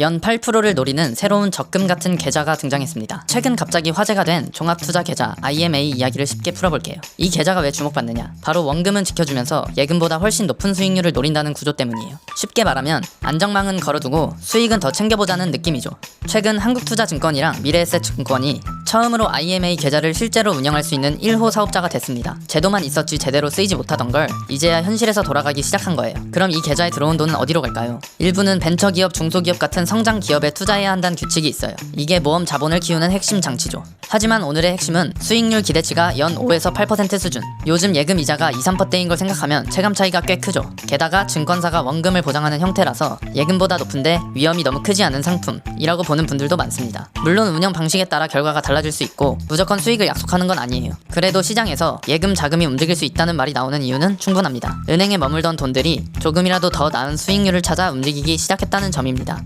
연 8%를 노리는 새로운 적금 같은 계좌가 등장했습니다. 최근 갑자기 화제가 된 종합투자 계좌 IMA 이야기를 쉽게 풀어볼게요. 이 계좌가 왜 주목받느냐? 바로 원금은 지켜주면서 예금보다 훨씬 높은 수익률을 노린다는 구조 때문이에요. 쉽게 말하면 안정망은 걸어두고 수익은 더 챙겨보자는 느낌이죠. 최근 한국투자증권이랑 미래에셋증권이 처음으로 IMA 계좌를 실제로 운영할 수 있는 1호 사업자가 됐습니다. 제도만 있었지 제대로 쓰이지 못하던 걸 이제야 현실에서 돌아가기 시작한 거예요. 그럼 이 계좌에 들어온 돈은 어디로 갈까요? 일부는 벤처기업, 중소기업 같은 성장 기업에 투자해야 한다는 규칙이 있어요. 이게 모험 자본을 키우는 핵심 장치죠. 하지만 오늘의 핵심은 수익률 기대치가 연 5에서 8% 수준. 요즘 예금 이자가 2, 3%대인 걸 생각하면 체감 차이가 꽤 크죠. 게다가 증권사가 원금을 보장하는 형태라서 예금보다 높은데 위험이 너무 크지 않은 상품이라고 보는 분들도 많습니다. 물론 운영 방식에 따라 결과가 달라 질 수 있고 무조건 수익을 약속하는 건 아니에요. 그래도 시장에서 예금 자금이 움직일 수 있다는 말이 나오는 이유는 충분합니다. 은행에 머물던 돈들이 조금이라도 더 나은 수익률을 찾아 움직이기 시작했다는 점입니다.